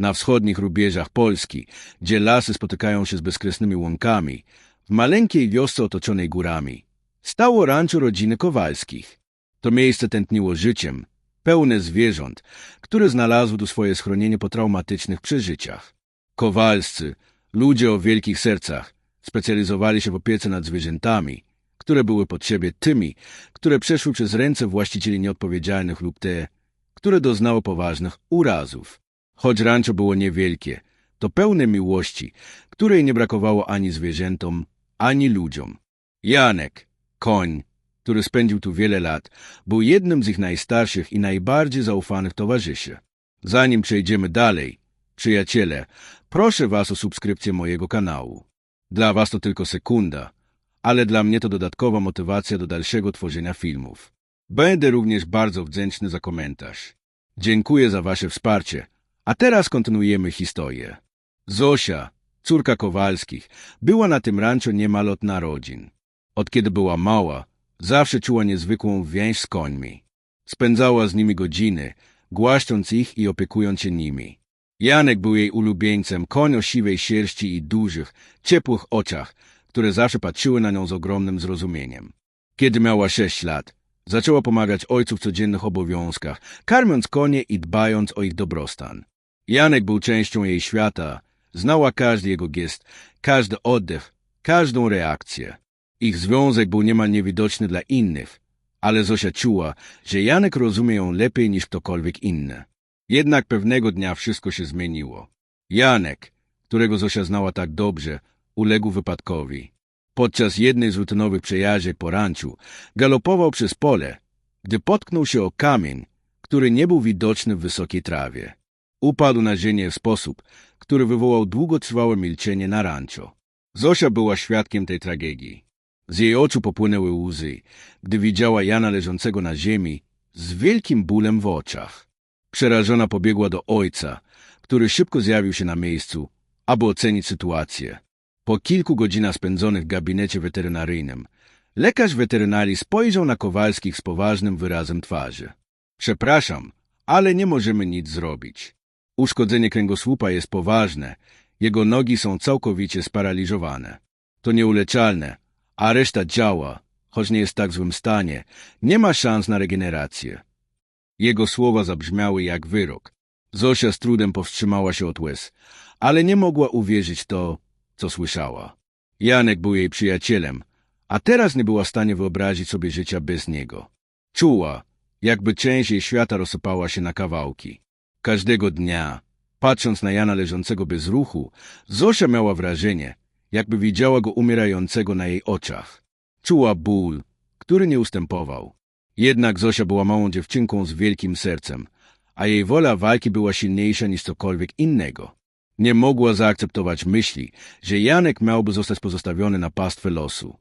Na wschodnich rubieżach Polski, gdzie lasy spotykają się z bezkresnymi łąkami, w maleńkiej wiosce otoczonej górami, stało rancho rodziny Kowalskich. To miejsce tętniło życiem, pełne zwierząt, które znalazły tu swoje schronienie po traumatycznych przeżyciach. Kowalscy, ludzie o wielkich sercach, specjalizowali się w opiece nad zwierzętami, które były pod siebie tymi, które przeszły przez ręce właścicieli nieodpowiedzialnych lub te, które doznały poważnych urazów. Choć rancho było niewielkie, to pełne miłości, której nie brakowało ani zwierzętom, ani ludziom. Janek, koń, który spędził tu wiele lat, był jednym z ich najstarszych i najbardziej zaufanych towarzyszy. Zanim przejdziemy dalej, przyjaciele, proszę was o subskrypcję mojego kanału. Dla was to tylko sekunda, ale dla mnie to dodatkowa motywacja do dalszego tworzenia filmów. Będę również bardzo wdzięczny za komentarz. Dziękuję za wasze wsparcie. A teraz kontynuujemy historię. Zosia, córka Kowalskich, była na tym rancho niemal od narodzin. Od kiedy była mała, zawsze czuła niezwykłą więź z końmi. Spędzała z nimi godziny, głaszcząc ich i opiekując się nimi. Janek był jej ulubieńcem, koń o siwej sierści i dużych, ciepłych oczach, które zawsze patrzyły na nią z ogromnym zrozumieniem. Kiedy miała sześć lat, zaczęła pomagać ojcu w codziennych obowiązkach, karmiąc konie i dbając o ich dobrostan. Janek był częścią jej świata, znała każdy jego gest, każdy oddech, każdą reakcję. Ich związek był niemal niewidoczny dla innych, ale Zosia czuła, że Janek rozumie ją lepiej niż ktokolwiek inny. Jednak pewnego dnia wszystko się zmieniło. Janek, którego Zosia znała tak dobrze, uległ wypadkowi. Podczas jednej z rutynowych przejażdżek po ranczu galopował przez pole, gdy potknął się o kamień, który nie był widoczny w wysokiej trawie. Upadł na ziemię w sposób, który wywołał długotrwałe milczenie na rancho. Zosia była świadkiem tej tragedii. Z jej oczu popłynęły łzy, gdy widziała Jana leżącego na ziemi z wielkim bólem w oczach. Przerażona pobiegła do ojca, który szybko zjawił się na miejscu, aby ocenić sytuację. Po kilku godzinach spędzonych w gabinecie weterynaryjnym, lekarz weterynarii spojrzał na Kowalskich z poważnym wyrazem twarzy. Przepraszam, ale nie możemy nic zrobić. Uszkodzenie kręgosłupa jest poważne, jego nogi są całkowicie sparaliżowane. To nieuleczalne, a reszta działa, choć nie jest w tak złym stanie, nie ma szans na regenerację. Jego słowa zabrzmiały jak wyrok. Zosia z trudem powstrzymała się od łez, ale nie mogła uwierzyć to, co słyszała. Janek był jej przyjacielem, a teraz nie była w stanie wyobrazić sobie życia bez niego. Czuła, jakby część jej świata rozsypała się na kawałki. Każdego dnia, patrząc na Jana leżącego bez ruchu, Zosia miała wrażenie, jakby widziała go umierającego na jej oczach. Czuła ból, który nie ustępował. Jednak Zosia była małą dziewczynką z wielkim sercem, a jej wola walki była silniejsza niż cokolwiek innego. Nie mogła zaakceptować myśli, że Janek miałby zostać pozostawiony na pastwę losu.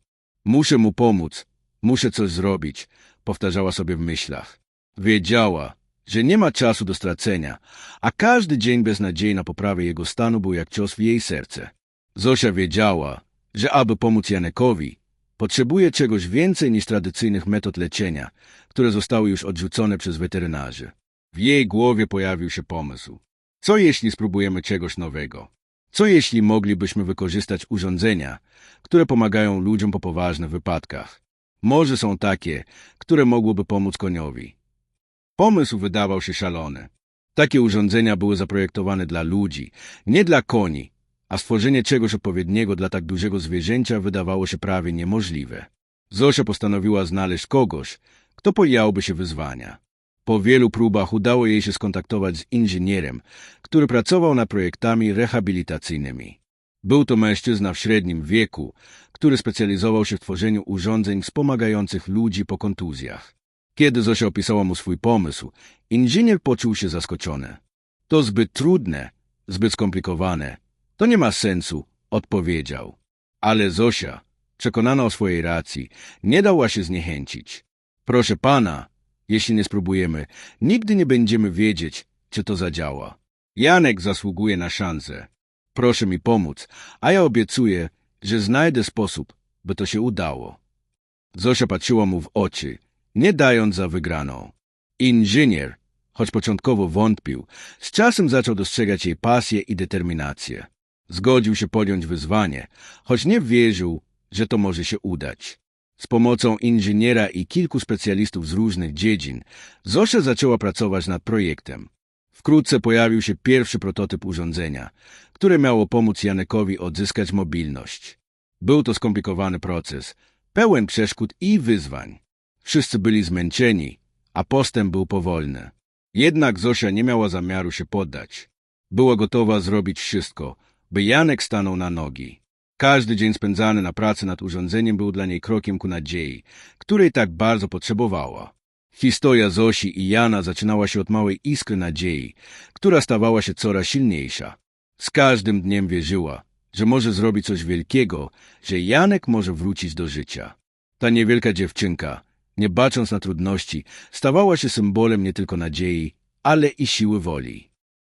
Muszę mu pomóc, muszę coś zrobić, powtarzała sobie w myślach. Wiedziała, że nie ma czasu do stracenia, a każdy dzień bez nadziei na poprawę jego stanu był jak cios w jej serce. Zosia wiedziała, że aby pomóc Janekowi, potrzebuje czegoś więcej niż tradycyjnych metod leczenia, które zostały już odrzucone przez weterynarzy. W jej głowie pojawił się pomysł. Co jeśli spróbujemy czegoś nowego? Co jeśli moglibyśmy wykorzystać urządzenia, które pomagają ludziom po poważnych wypadkach? Może są takie, które mogłyby pomóc koniowi. Pomysł wydawał się szalony. Takie urządzenia były zaprojektowane dla ludzi, nie dla koni, a stworzenie czegoś odpowiedniego dla tak dużego zwierzęcia wydawało się prawie niemożliwe. Zosia postanowiła znaleźć kogoś, kto podjąłby się wyzwania. Po wielu próbach udało jej się skontaktować z inżynierem, który pracował nad projektami rehabilitacyjnymi. Był to mężczyzna w średnim wieku, który specjalizował się w tworzeniu urządzeń wspomagających ludzi po kontuzjach. Kiedy Zosia opisała mu swój pomysł, inżynier poczuł się zaskoczony. To zbyt trudne, zbyt skomplikowane. To nie ma sensu, odpowiedział. Ale Zosia, przekonana o swojej racji, nie dała się zniechęcić. Proszę pana, jeśli nie spróbujemy, nigdy nie będziemy wiedzieć, czy to zadziała. Janek zasługuje na szansę. Proszę mi pomóc, a ja obiecuję, że znajdę sposób, by to się udało. Zosia patrzyła mu w oczy, nie dając za wygraną. Inżynier, Choć początkowo wątpił, z czasem zaczął dostrzegać jej pasję i determinację. Zgodził się podjąć wyzwanie, choć nie wierzył, że to może się udać. Z pomocą inżyniera i kilku specjalistów z różnych dziedzin, Zosia zaczęła pracować nad projektem. Wkrótce pojawił się pierwszy prototyp urządzenia, które miało pomóc Janekowi odzyskać mobilność. Był to skomplikowany proces, pełen przeszkód i wyzwań. Wszyscy byli zmęczeni, a postęp był powolny. Jednak Zosia nie miała zamiaru się poddać. Była gotowa zrobić wszystko, by Janek stanął na nogi. Każdy dzień spędzany na pracy nad urządzeniem był dla niej krokiem ku nadziei, której tak bardzo potrzebowała. Historia Zosi i Jana zaczynała się od małej iskry nadziei, która stawała się coraz silniejsza. Z każdym dniem wierzyła, że może zrobić coś wielkiego, że Janek może wrócić do życia. Ta niewielka dziewczynka, nie bacząc na trudności, stawała się symbolem nie tylko nadziei, ale i siły woli.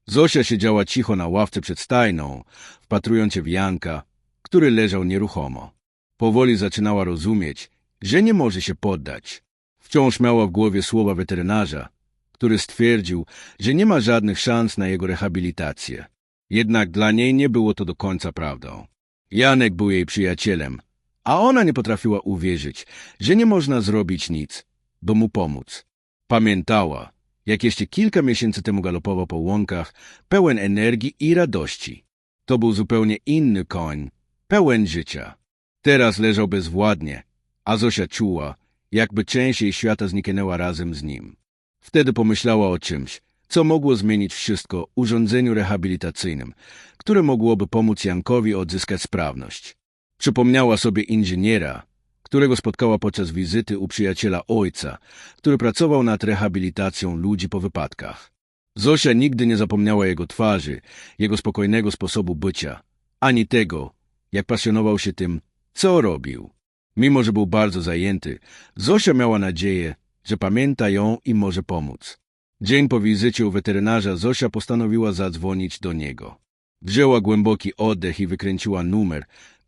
Zosia siedziała cicho na ławce przed stajną, wpatrując się w Janka, który leżał nieruchomo. Powoli zaczynała rozumieć, że nie może się poddać. Wciąż miała w głowie słowa weterynarza, który stwierdził, że nie ma żadnych szans na jego rehabilitację. Jednak dla niej nie było to do końca prawdą. Janek był jej przyjacielem, a ona nie potrafiła uwierzyć, że nie można zrobić nic, by mu pomóc. Pamiętała, jak jeszcze kilka miesięcy temu galopował po łąkach, pełen energii i radości. To był zupełnie inny koń, pełen życia. Teraz leżał bezwładnie, a Zosia czuła, jakby część jej świata zniknęła razem z nim. Wtedy pomyślała o czymś, co mogło zmienić wszystko urządzeniu rehabilitacyjnym, które mogłoby pomóc Jankowi odzyskać sprawność. Przypomniała sobie inżyniera, którego spotkała podczas wizyty u przyjaciela ojca, który pracował nad rehabilitacją ludzi po wypadkach. Zosia nigdy nie zapomniała jego twarzy, jego spokojnego sposobu bycia, ani tego, jak pasjonował się tym, co robił. Mimo, że był bardzo zajęty, Zosia miała nadzieję, że pamięta ją i może pomóc. Dzień po wizycie u weterynarza Zosia postanowiła zadzwonić do niego. Wzięła głęboki oddech i wykręciła numer,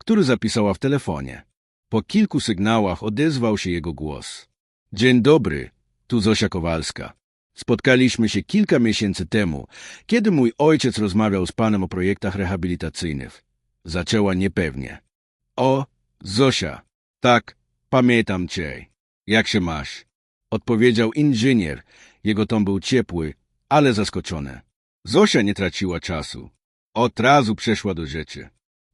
który zapisała w telefonie. Po kilku sygnałach odezwał się jego głos. Dzień dobry, tu Zosia Kowalska. Spotkaliśmy się kilka miesięcy temu, kiedy mój ojciec rozmawiał z panem o projektach rehabilitacyjnych. Zaczęła niepewnie. O, Zosia, tak, pamiętam cię. Jak się masz? Odpowiedział inżynier. Jego ton był ciepły, ale zaskoczony. Zosia nie traciła czasu. Od razu przeszła do rzeczy.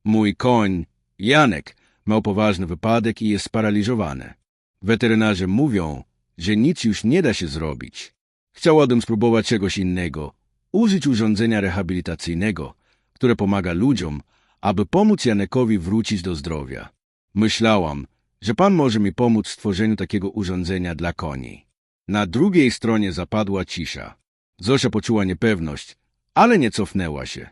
Mój koń, Janek, miał poważny wypadek i jest sparaliżowany. Weterynarze mówią, że nic już nie da się zrobić. Chciałabym spróbować czegoś innego, użyć urządzenia rehabilitacyjnego, które pomaga ludziom, aby pomóc Janekowi wrócić do zdrowia. Myślałam, że pan może mi pomóc w stworzeniu takiego urządzenia dla koni. Na drugiej stronie zapadła cisza. Zosia poczuła niepewność, ale nie cofnęła się.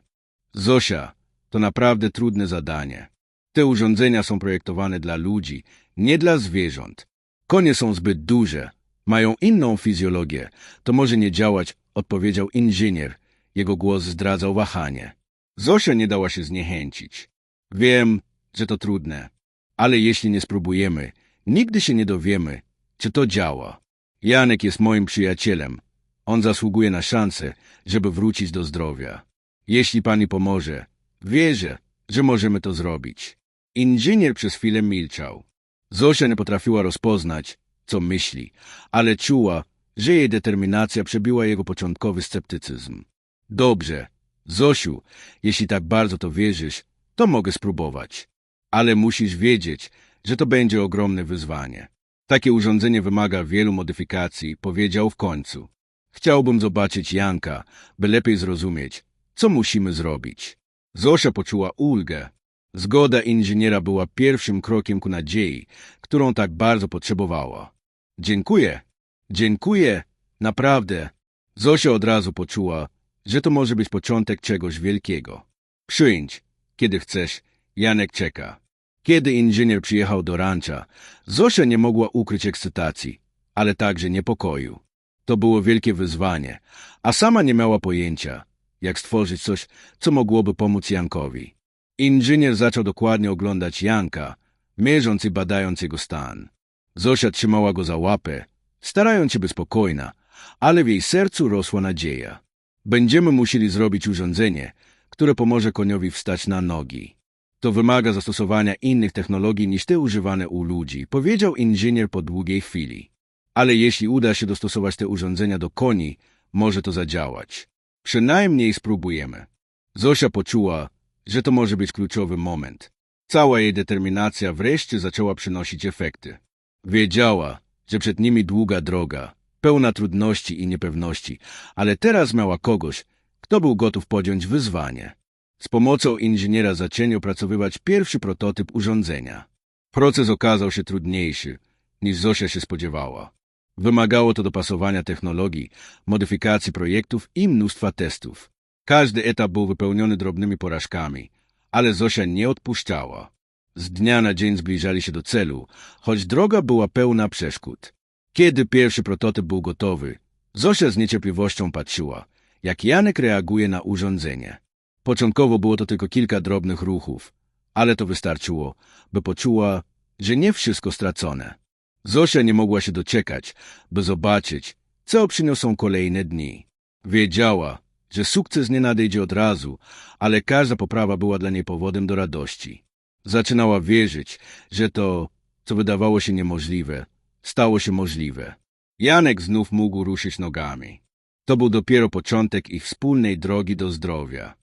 Zosia, to naprawdę trudne zadanie. Te urządzenia są projektowane dla ludzi, nie dla zwierząt. Konie są zbyt duże, mają inną fizjologię. To może nie działać, odpowiedział inżynier. Jego głos zdradzał wahanie. Zosia nie dała się zniechęcić. Wiem, że to trudne, ale jeśli nie spróbujemy, nigdy się nie dowiemy, czy to działa. Janek jest moim przyjacielem. On zasługuje na szansę, żeby wrócić do zdrowia. Jeśli pani pomoże, wierzę, że możemy to zrobić. Inżynier przez chwilę milczał. Zosia nie potrafiła rozpoznać, co myśli, ale czuła, że jej determinacja przebiła jego początkowy sceptycyzm. Dobrze, Zosiu, jeśli tak bardzo to wierzysz, to mogę spróbować. Ale musisz wiedzieć, że to będzie ogromne wyzwanie. Takie urządzenie wymaga wielu modyfikacji, powiedział w końcu. Chciałbym zobaczyć Janka, by lepiej zrozumieć, co musimy zrobić. Zosia poczuła ulgę. Zgoda inżyniera była pierwszym krokiem ku nadziei, którą tak bardzo potrzebowała. Dziękuję. Dziękuję. Naprawdę. Zosia od razu poczuła, że to może być początek czegoś wielkiego. Przyjdź, kiedy chcesz, Janek czeka. Kiedy inżynier przyjechał do rancza, Zosia nie mogła ukryć ekscytacji, ale także niepokoju. To było wielkie wyzwanie, a sama nie miała pojęcia, jak stworzyć coś, co mogłoby pomóc Jankowi. Inżynier zaczął dokładnie oglądać Janka, mierząc i badając jego stan. Zosia trzymała go za łapę, starając się być spokojna, ale w jej sercu rosła nadzieja. Będziemy musieli zrobić urządzenie, które pomoże koniowi wstać na nogi. To wymaga zastosowania innych technologii niż te używane u ludzi, powiedział inżynier po długiej chwili. Ale jeśli uda się dostosować te urządzenia do koni, może to zadziałać. Przynajmniej spróbujemy. Zosia poczuła, że to może być kluczowy moment. Cała jej determinacja wreszcie zaczęła przynosić efekty. Wiedziała, że przed nimi długa droga, pełna trudności i niepewności, ale teraz miała kogoś, kto był gotów podjąć wyzwanie. Z pomocą inżyniera zaczęli opracowywać pierwszy prototyp urządzenia. Proces okazał się trudniejszy, niż Zosia się spodziewała. Wymagało to dopasowania technologii, modyfikacji projektów i mnóstwa testów. Każdy etap był wypełniony drobnymi porażkami, ale Zosia nie odpuszczała. Z dnia na dzień zbliżali się do celu, choć droga była pełna przeszkód. Kiedy pierwszy prototyp był gotowy, Zosia z niecierpliwością patrzyła, jak Janek reaguje na urządzenie. Początkowo było to tylko kilka drobnych ruchów, ale to wystarczyło, by poczuła, że nie wszystko stracone. Zosia nie mogła się doczekać, by zobaczyć, co przyniosą kolejne dni. Wiedziała, że sukces nie nadejdzie od razu, ale każda poprawa była dla niej powodem do radości. Zaczynała wierzyć, że to, co wydawało się niemożliwe, stało się możliwe. Janek znów mógł ruszyć nogami. To był dopiero początek ich wspólnej drogi do zdrowia.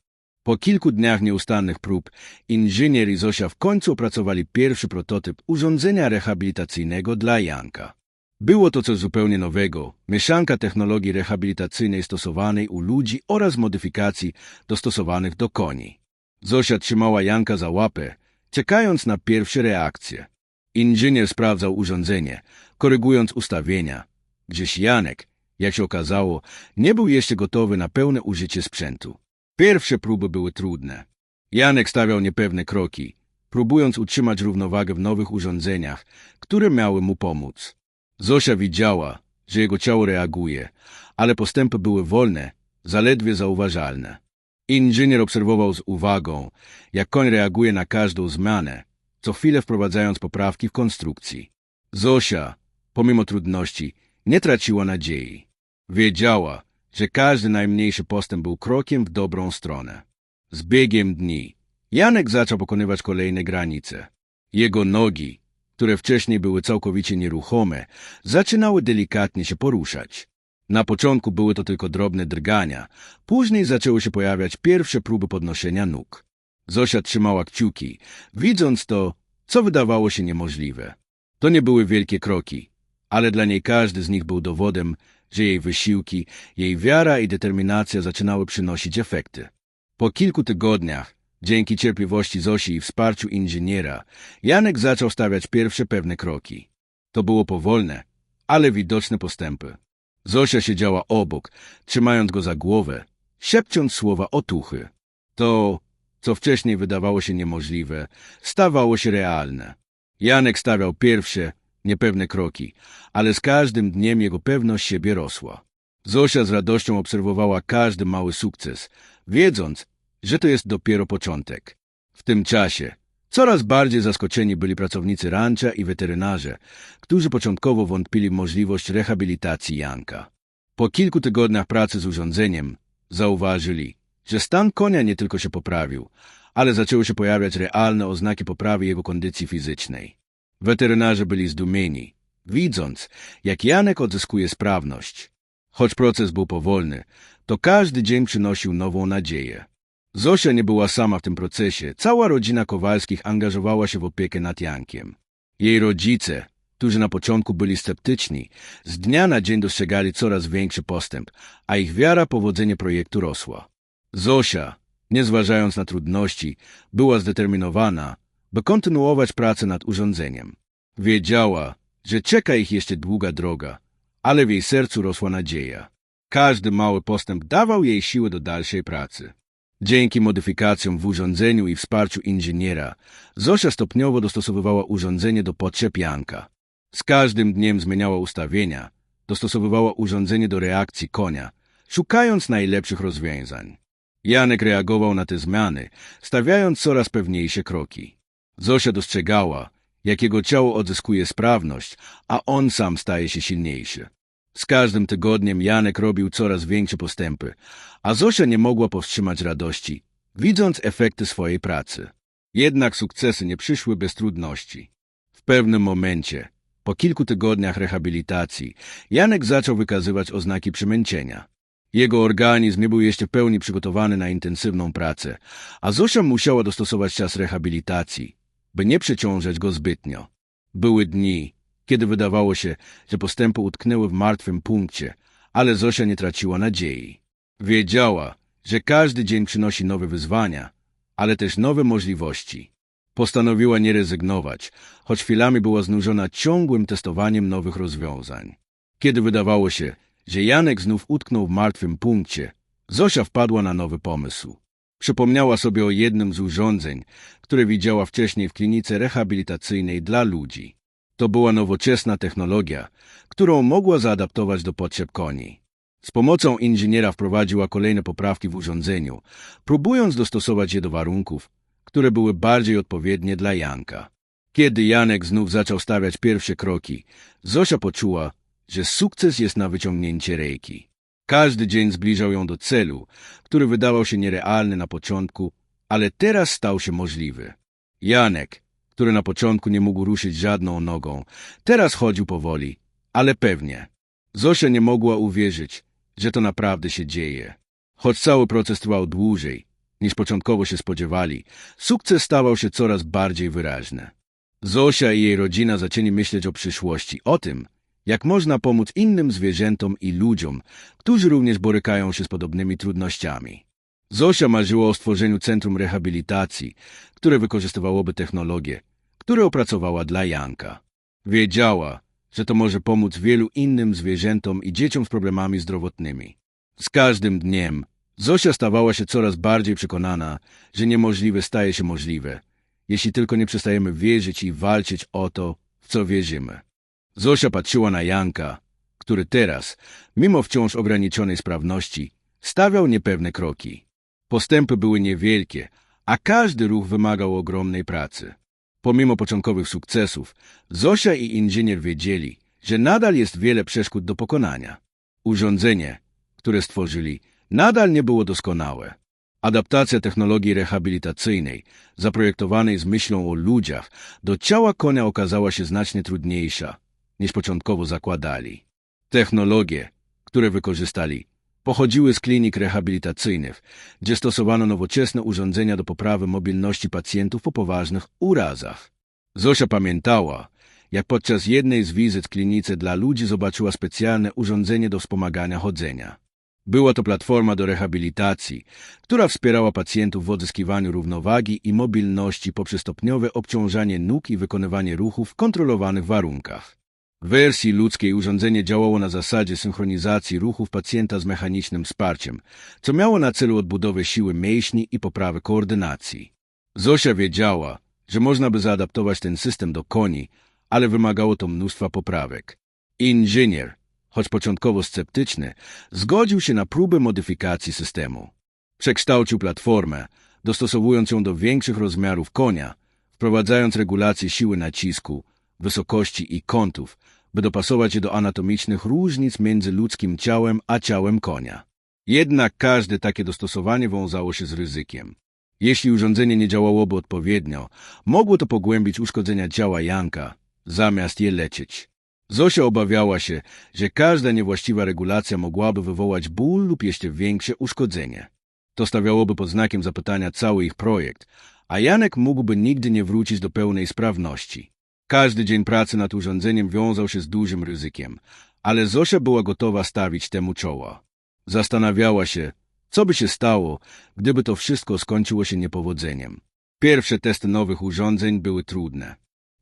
Po kilku dniach nieustannych prób inżynier i Zosia w końcu opracowali pierwszy prototyp urządzenia rehabilitacyjnego dla Janka. Było to coś zupełnie nowego, mieszanka technologii rehabilitacyjnej stosowanej u ludzi oraz modyfikacji dostosowanych do koni. Zosia trzymała Janka za łapę, czekając na pierwsze reakcje. Inżynier sprawdzał urządzenie, korygując ustawienia, gdzieś Janek, jak się okazało, nie był jeszcze gotowy na pełne użycie sprzętu. Pierwsze próby były trudne. Janek stawiał niepewne kroki, próbując utrzymać równowagę w nowych urządzeniach, które miały mu pomóc. Zosia widziała, że jego ciało reaguje, ale postępy były wolne, zaledwie zauważalne. Inżynier obserwował z uwagą, jak koń reaguje na każdą zmianę, co chwilę wprowadzając poprawki w konstrukcji. Zosia, pomimo trudności, nie traciła nadziei. Wiedziała, że każdy najmniejszy postęp był krokiem w dobrą stronę. Z biegiem dni Janek zaczął pokonywać kolejne granice. Jego nogi, które wcześniej były całkowicie nieruchome, zaczynały delikatnie się poruszać. Na początku były to tylko drobne drgania, później zaczęły się pojawiać pierwsze próby podnoszenia nóg. Zosia trzymała kciuki, widząc to, co wydawało się niemożliwe. To nie były wielkie kroki, ale dla niej każdy z nich był dowodem, że jej wysiłki, jej wiara i determinacja zaczynały przynosić efekty. Po kilku tygodniach, dzięki cierpliwości Zosi i wsparciu inżyniera, Janek zaczął stawiać pierwsze pewne kroki. To było powolne, ale widoczne postępy. Zosia siedziała obok, trzymając go za głowę, szepcząc słowa otuchy. To, co wcześniej wydawało się niemożliwe, stawało się realne. Janek stawiał pierwsze, niepewne kroki, ale z każdym dniem jego pewność siebie rosła. Zosia z radością obserwowała każdy mały sukces, wiedząc, że to jest dopiero początek. W tym czasie coraz bardziej zaskoczeni byli pracownicy rancza i weterynarze, którzy początkowo wątpili w możliwość rehabilitacji Janka. Po kilku tygodniach pracy z urządzeniem zauważyli, że stan konia nie tylko się poprawił, ale zaczęły się pojawiać realne oznaki poprawy jego kondycji fizycznej. Weterynarze byli zdumieni, widząc, jak Janek odzyskuje sprawność. Choć proces był powolny, to każdy dzień przynosił nową nadzieję. Zosia nie była sama w tym procesie. Cała rodzina Kowalskich angażowała się w opiekę nad Jankiem. Jej rodzice, którzy na początku byli sceptyczni, z dnia na dzień dostrzegali coraz większy postęp, a ich wiara w powodzenie projektu rosła. Zosia, nie zważając na trudności, była zdeterminowana, by kontynuować pracę nad urządzeniem. Wiedziała, że czeka ich jeszcze długa droga, ale w jej sercu rosła nadzieja. Każdy mały postęp dawał jej siłę do dalszej pracy. Dzięki modyfikacjom w urządzeniu i wsparciu inżyniera, Zosia stopniowo dostosowywała urządzenie do potrzeb Janka. Z każdym dniem zmieniała ustawienia, dostosowywała urządzenie do reakcji konia, szukając najlepszych rozwiązań. Janek reagował na te zmiany, stawiając coraz pewniejsze kroki. Zosia dostrzegała, jak jego ciało odzyskuje sprawność, a on sam staje się silniejszy. Z każdym tygodniem Janek robił coraz większe postępy, a Zosia nie mogła powstrzymać radości, widząc efekty swojej pracy. Jednak sukcesy nie przyszły bez trudności. W pewnym momencie, po kilku tygodniach rehabilitacji, Janek zaczął wykazywać oznaki przemęczenia. Jego organizm nie był jeszcze w pełni przygotowany na intensywną pracę, a Zosia musiała dostosować czas rehabilitacji, by nie przeciążać go zbytnio. Były dni, kiedy wydawało się, że postępy utknęły w martwym punkcie, ale Zosia nie traciła nadziei. Wiedziała, że każdy dzień przynosi nowe wyzwania, ale też nowe możliwości. Postanowiła nie rezygnować, choć chwilami była znużona ciągłym testowaniem nowych rozwiązań. Kiedy wydawało się, że Janek znów utknął w martwym punkcie, Zosia wpadła na nowy pomysł. Przypomniała sobie o jednym z urządzeń, które widziała wcześniej w klinice rehabilitacyjnej dla ludzi. To była nowoczesna technologia, którą mogła zaadaptować do potrzeb koni. Z pomocą inżyniera wprowadziła kolejne poprawki w urządzeniu, próbując dostosować je do warunków, które były bardziej odpowiednie dla Janka. Kiedy Janek znów zaczął stawiać pierwsze kroki, Zosia poczuła, że sukces jest na wyciągnięcie ręki. Każdy dzień zbliżał ją do celu, który wydawał się nierealny na początku, ale teraz stał się możliwy. Janek, który na początku nie mógł ruszyć żadną nogą, teraz chodził powoli, ale pewnie. Zosia nie mogła uwierzyć, że to naprawdę się dzieje. Choć cały proces trwał dłużej, niż początkowo się spodziewali, sukces stawał się coraz bardziej wyraźny. Zosia i jej rodzina zaczęli myśleć o przyszłości, o tym, jak można pomóc innym zwierzętom i ludziom, którzy również borykają się z podobnymi trudnościami. Zosia marzyła o stworzeniu centrum rehabilitacji, które wykorzystywałoby technologię, które opracowała dla Janka. Wiedziała, że to może pomóc wielu innym zwierzętom i dzieciom z problemami zdrowotnymi. Z każdym dniem Zosia stawała się coraz bardziej przekonana, że niemożliwe staje się możliwe, jeśli tylko nie przestajemy wierzyć i walczyć o to, w co wierzymy. Zosia patrzyła na Janka, który teraz, mimo wciąż ograniczonej sprawności, stawiał niepewne kroki. Postępy były niewielkie, a każdy ruch wymagał ogromnej pracy. Pomimo początkowych sukcesów, Zosia i inżynier wiedzieli, że nadal jest wiele przeszkód do pokonania. Urządzenie, które stworzyli, nadal nie było doskonałe. Adaptacja technologii rehabilitacyjnej, zaprojektowanej z myślą o ludziach, do ciała konia okazała się znacznie trudniejsza, niż początkowo zakładali. Technologie, które wykorzystali, pochodziły z klinik rehabilitacyjnych, gdzie stosowano nowoczesne urządzenia do poprawy mobilności pacjentów po poważnych urazach. Zosia pamiętała, jak podczas jednej z wizyt klinice dla ludzi zobaczyła specjalne urządzenie do wspomagania chodzenia. Była to platforma do rehabilitacji, która wspierała pacjentów w odzyskiwaniu równowagi i mobilności poprzez stopniowe obciążanie nóg i wykonywanie ruchów w kontrolowanych warunkach. W wersji ludzkiej urządzenie działało na zasadzie synchronizacji ruchów pacjenta z mechanicznym wsparciem, co miało na celu odbudowę siły mięśni i poprawę koordynacji. Zosia wiedziała, że można by zaadaptować ten system do koni, ale wymagało to mnóstwa poprawek. Inżynier, choć początkowo sceptyczny, zgodził się na próbę modyfikacji systemu. Przekształcił platformę, dostosowując ją do większych rozmiarów konia, wprowadzając regulację siły nacisku, wysokości i kątów, by dopasować je do anatomicznych różnic między ludzkim ciałem a ciałem konia. Jednak każde takie dostosowanie wiązało się z ryzykiem. Jeśli urządzenie nie działałoby odpowiednio, mogło to pogłębić uszkodzenia ciała Janka, zamiast je leczyć. Zosia obawiała się, że każda niewłaściwa regulacja mogłaby wywołać ból lub jeszcze większe uszkodzenie. To stawiałoby pod znakiem zapytania cały ich projekt, a Janek mógłby nigdy nie wrócić do pełnej sprawności. Każdy dzień pracy nad urządzeniem wiązał się z dużym ryzykiem, ale Zosia była gotowa stawić temu czoła. Zastanawiała się, co by się stało, gdyby to wszystko skończyło się niepowodzeniem. Pierwsze testy nowych urządzeń były trudne.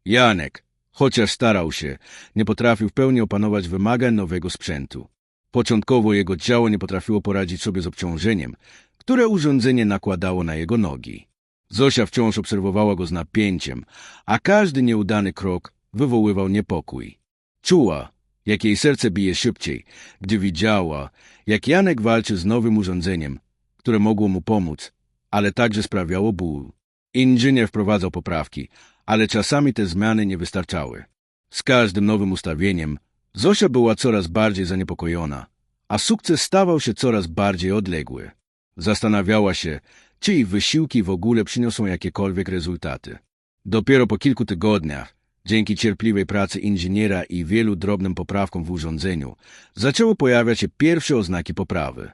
Janek, chociaż starał się, nie potrafił w pełni opanować wymagań nowego sprzętu. Początkowo jego ciało nie potrafiło poradzić sobie z obciążeniem, które urządzenie nakładało na jego nogi. Zosia wciąż obserwowała go z napięciem, a każdy nieudany krok wywoływał niepokój. Czuła, jak jej serce bije szybciej, gdy widziała, jak Janek walczy z nowym urządzeniem, które mogło mu pomóc, ale także sprawiało ból. Inżynier wprowadzał poprawki, ale czasami te zmiany nie wystarczały. Z każdym nowym ustawieniem Zosia była coraz bardziej zaniepokojona, a sukces stawał się coraz bardziej odległy. Zastanawiała się, czy ich wysiłki w ogóle przyniosą jakiekolwiek rezultaty. Dopiero po kilku tygodniach, dzięki cierpliwej pracy inżyniera i wielu drobnym poprawkom w urządzeniu, zaczęły pojawiać się pierwsze oznaki poprawy.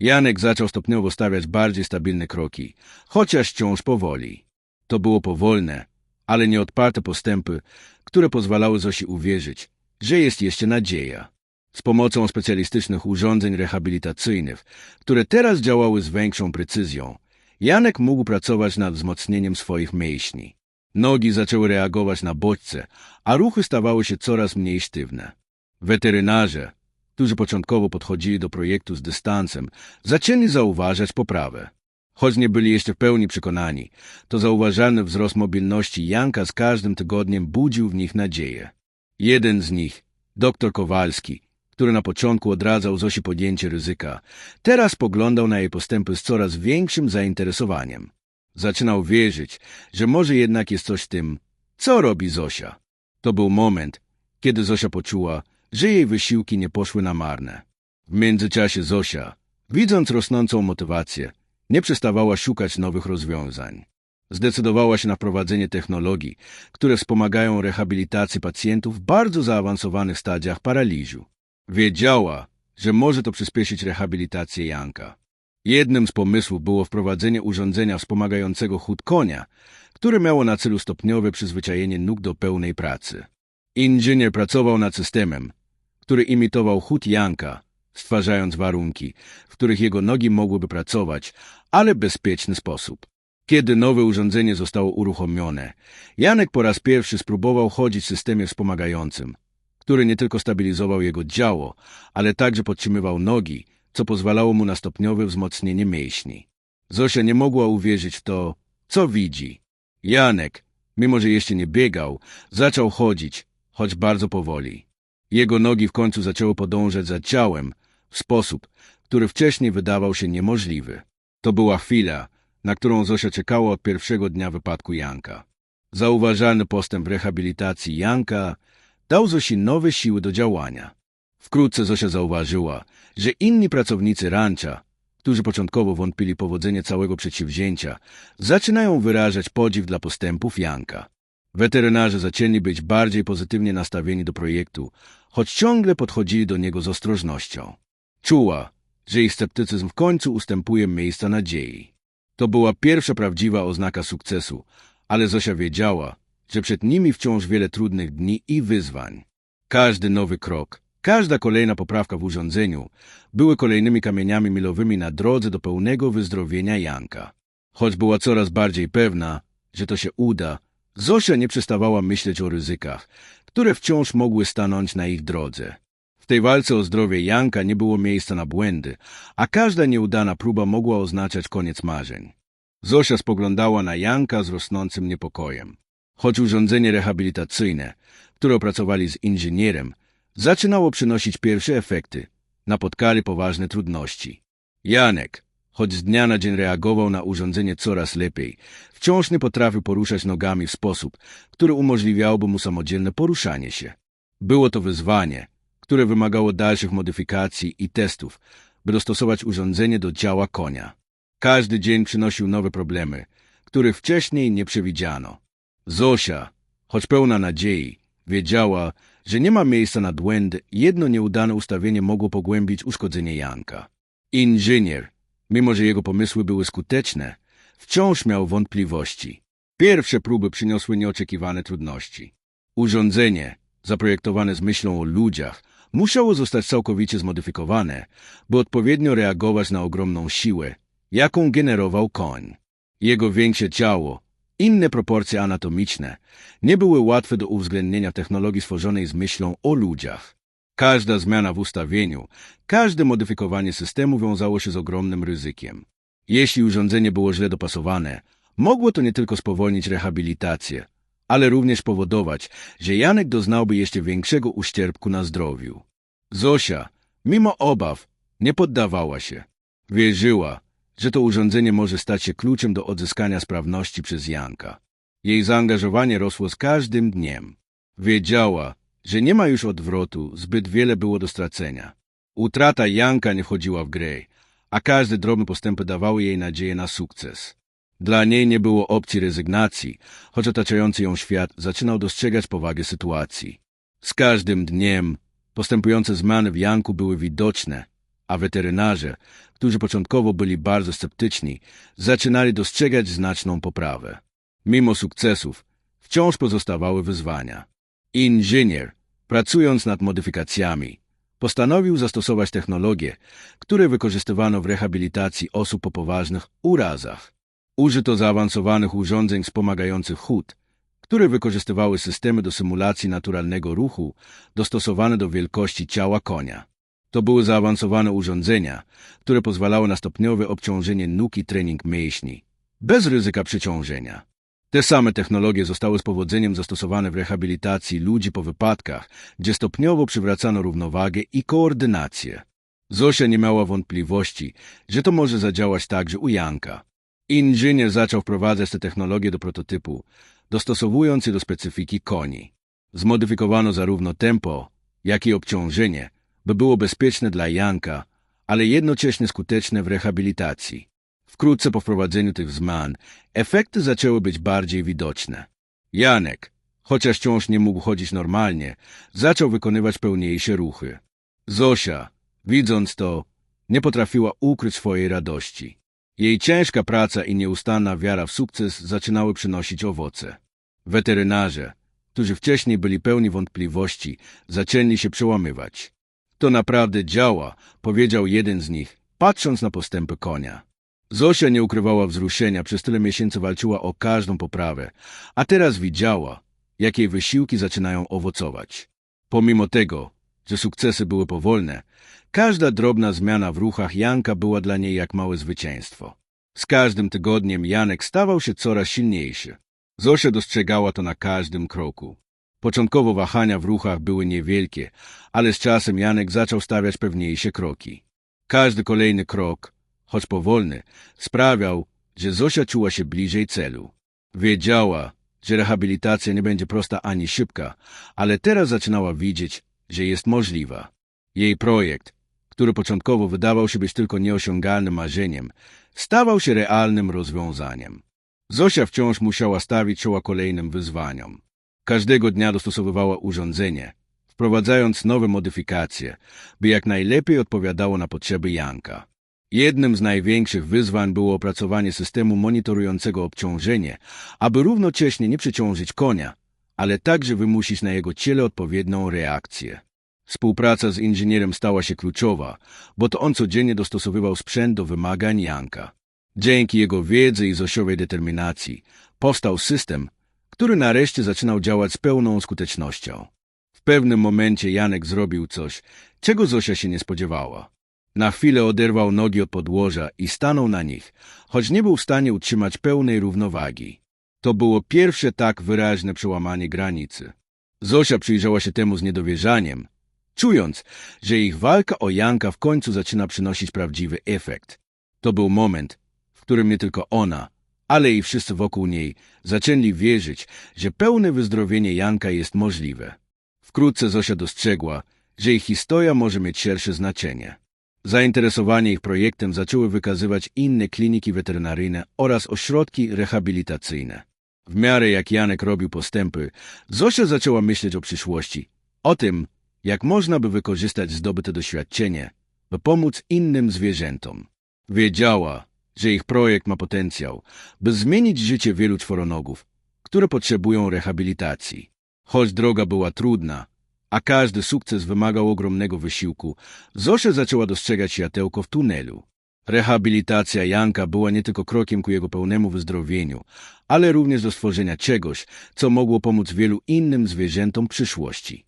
Janek zaczął stopniowo stawiać bardziej stabilne kroki, chociaż wciąż powoli. To było powolne, ale nieodparte postępy, które pozwalały Zosi uwierzyć, że jest jeszcze nadzieja. Z pomocą specjalistycznych urządzeń rehabilitacyjnych, które teraz działały z większą precyzją, Janek mógł pracować nad wzmocnieniem swoich mięśni. Nogi zaczęły reagować na bodźce, a ruchy stawały się coraz mniej sztywne. Weterynarze, którzy początkowo podchodzili do projektu z dystansem, zaczęli zauważać poprawę. Choć nie byli jeszcze w pełni przekonani, to zauważalny wzrost mobilności Janka z każdym tygodniem budził w nich nadzieję. Jeden z nich, dr Kowalski, który na początku odradzał Zosi podjęcie ryzyka, teraz poglądał na jej postępy z coraz większym zainteresowaniem. Zaczynał wierzyć, że może jednak jest coś w tym, co robi Zosia. To był moment, kiedy Zosia poczuła, że jej wysiłki nie poszły na marne. W międzyczasie Zosia, widząc rosnącą motywację, nie przestawała szukać nowych rozwiązań. Zdecydowała się na wprowadzenie technologii, które wspomagają rehabilitację pacjentów w bardzo zaawansowanych stadiach paraliżu. Wiedziała, że może to przyspieszyć rehabilitację Janka. Jednym z pomysłów było wprowadzenie urządzenia wspomagającego chód konia, które miało na celu stopniowe przyzwyczajenie nóg do pełnej pracy. Inżynier pracował nad systemem, który imitował chód Janka, stwarzając warunki, w których jego nogi mogłyby pracować, ale bezpieczny sposób. Kiedy nowe urządzenie zostało uruchomione, Janek po raz pierwszy spróbował chodzić w systemie wspomagającym, który nie tylko stabilizował jego działo, ale także podtrzymywał nogi, co pozwalało mu na stopniowe wzmocnienie mięśni. Zosia nie mogła uwierzyć w to, co widzi. Janek, mimo że jeszcze nie biegał, zaczął chodzić, choć bardzo powoli. Jego nogi w końcu zaczęły podążać za ciałem w sposób, który wcześniej wydawał się niemożliwy. To była chwila, na którą Zosia czekała od pierwszego dnia wypadku Janka. Zauważalny postęp rehabilitacji Janka dał Zosi nowe siły do działania. Wkrótce Zosia zauważyła, że inni pracownicy rancza, którzy początkowo wątpili powodzenie całego przedsięwzięcia, zaczynają wyrażać podziw dla postępów Janka. Weterynarze zaczęli być bardziej pozytywnie nastawieni do projektu, choć ciągle podchodzili do niego z ostrożnością. Czuła, że ich sceptycyzm w końcu ustępuje miejsca nadziei. To była pierwsza prawdziwa oznaka sukcesu, ale Zosia wiedziała, że przed nimi wciąż wiele trudnych dni i wyzwań. Każdy nowy krok, każda kolejna poprawka w urządzeniu były kolejnymi kamieniami milowymi na drodze do pełnego wyzdrowienia Janka. Choć była coraz bardziej pewna, że to się uda, Zosia nie przestawała myśleć o ryzykach, które wciąż mogły stanąć na ich drodze. W tej walce o zdrowie Janka nie było miejsca na błędy, a każda nieudana próba mogła oznaczać koniec marzeń. Zosia spoglądała na Janka z rosnącym niepokojem. Choć urządzenie rehabilitacyjne, które opracowali z inżynierem, zaczynało przynosić pierwsze efekty, napotkali poważne trudności. Janek, choć z dnia na dzień reagował na urządzenie coraz lepiej, wciąż nie potrafił poruszać nogami w sposób, który umożliwiałby mu samodzielne poruszanie się. Było to wyzwanie, które wymagało dalszych modyfikacji i testów, by dostosować urządzenie do ciała konia. Każdy dzień przynosił nowe problemy, których wcześniej nie przewidziano. Zosia, choć pełna nadziei, wiedziała, że nie ma miejsca na błędy jedno nieudane ustawienie mogło pogłębić uszkodzenie Janka. Inżynier, mimo że jego pomysły były skuteczne, wciąż miał wątpliwości. Pierwsze próby przyniosły nieoczekiwane trudności. Urządzenie, zaprojektowane z myślą o ludziach, musiało zostać całkowicie zmodyfikowane, by odpowiednio reagować na ogromną siłę, jaką generował koń. Jego większe ciało, inne proporcje anatomiczne nie były łatwe do uwzględnienia technologii stworzonej z myślą o ludziach. Każda zmiana w ustawieniu, każde modyfikowanie systemu wiązało się z ogromnym ryzykiem. Jeśli urządzenie było źle dopasowane, mogło to nie tylko spowolnić rehabilitację, ale również powodować, że Janek doznałby jeszcze większego uszczerbku na zdrowiu. Zosia, mimo obaw, nie poddawała się. Wierzyła, że to urządzenie może stać się kluczem do odzyskania sprawności przez Janka. Jej zaangażowanie rosło z każdym dniem. Wiedziała, że nie ma już odwrotu, zbyt wiele było do stracenia. Utrata Janka nie wchodziła w grę, a każde drobne postępy dawały jej nadzieję na sukces. Dla niej nie było opcji rezygnacji, choć otaczający ją świat zaczynał dostrzegać powagę sytuacji. Z każdym dniem postępujące zmiany w Janku były widoczne, a weterynarze, którzy początkowo byli bardzo sceptyczni, zaczynali dostrzegać znaczną poprawę. Mimo sukcesów, wciąż pozostawały wyzwania. Inżynier, pracując nad modyfikacjami, postanowił zastosować technologie, które wykorzystywano w rehabilitacji osób po poważnych urazach. Użyto zaawansowanych urządzeń wspomagających chód, które wykorzystywały systemy do symulacji naturalnego ruchu dostosowane do wielkości ciała konia. To były zaawansowane urządzenia, które pozwalały na stopniowe obciążenie nóg i trening mięśni, bez ryzyka przeciążenia. Te same technologie zostały z powodzeniem zastosowane w rehabilitacji ludzi po wypadkach, gdzie stopniowo przywracano równowagę i koordynację. Zosia nie miała wątpliwości, że to może zadziałać także u Janka. Inżynier zaczął wprowadzać te technologie do prototypu, dostosowując je do specyfiki koni. Zmodyfikowano zarówno tempo, jak i obciążenie, by było bezpieczne dla Janka, ale jednocześnie skuteczne w rehabilitacji. Wkrótce po wprowadzeniu tych zmian efekty zaczęły być bardziej widoczne. Janek, chociaż wciąż nie mógł chodzić normalnie, zaczął wykonywać pełniejsze ruchy. Zosia, widząc to, nie potrafiła ukryć swojej radości. Jej ciężka praca i nieustanna wiara w sukces zaczynały przynosić owoce. Weterynarze, którzy wcześniej byli pełni wątpliwości, zaczęli się przełamywać. To naprawdę działa, powiedział jeden z nich, patrząc na postępy konia. Zosia nie ukrywała wzruszenia, przez tyle miesięcy walczyła o każdą poprawę, a teraz widziała, jak jej wysiłki zaczynają owocować. Pomimo tego, że sukcesy były powolne, każda drobna zmiana w ruchach Janka była dla niej jak małe zwycięstwo. Z każdym tygodniem Janek stawał się coraz silniejszy. Zosia dostrzegała to na każdym kroku. Początkowo wahania w ruchach były niewielkie, ale z czasem Janek zaczął stawiać pewniejsze kroki. Każdy kolejny krok, choć powolny, sprawiał, że Zosia czuła się bliżej celu. Wiedziała, że rehabilitacja nie będzie prosta ani szybka, ale teraz zaczynała widzieć, że jest możliwa. Jej projekt, który początkowo wydawał się być tylko nieosiągalnym marzeniem, stawał się realnym rozwiązaniem. Zosia wciąż musiała stawić czoła kolejnym wyzwaniom. Każdego dnia dostosowywała urządzenie, wprowadzając nowe modyfikacje, by jak najlepiej odpowiadało na potrzeby Janka. Jednym z największych wyzwań było opracowanie systemu monitorującego obciążenie, aby równocześnie nie przeciążyć konia, ale także wymusić na jego ciele odpowiednią reakcję. Współpraca z inżynierem stała się kluczowa, bo to on codziennie dostosowywał sprzęt do wymagań Janka. Dzięki jego wiedzy i zosiowej determinacji powstał system, który nareszcie zaczynał działać z pełną skutecznością. W pewnym momencie Janek zrobił coś, czego Zosia się nie spodziewała. Na chwilę oderwał nogi od podłoża i stanął na nich, choć nie był w stanie utrzymać pełnej równowagi. To było pierwsze tak wyraźne przełamanie granicy. Zosia przyjrzała się temu z niedowierzaniem, czując, że ich walka o Janka w końcu zaczyna przynosić prawdziwy efekt. To był moment, w którym nie tylko ona, ale i wszyscy wokół niej zaczęli wierzyć, że pełne wyzdrowienie Janka jest możliwe. Wkrótce Zosia dostrzegła, że ich historia może mieć szersze znaczenie. Zainteresowanie ich projektem zaczęły wykazywać inne kliniki weterynaryjne oraz ośrodki rehabilitacyjne. W miarę jak Janek robił postępy, Zosia zaczęła myśleć o przyszłości, o tym, jak można by wykorzystać zdobyte doświadczenie, by pomóc innym zwierzętom. Wiedziała, że ich projekt ma potencjał, by zmienić życie wielu czworonogów, które potrzebują rehabilitacji. Choć droga była trudna, a każdy sukces wymagał ogromnego wysiłku, Zosia zaczęła dostrzegać światełko w tunelu. Rehabilitacja Janka była nie tylko krokiem ku jego pełnemu wyzdrowieniu, ale również do stworzenia czegoś, co mogło pomóc wielu innym zwierzętom przyszłości.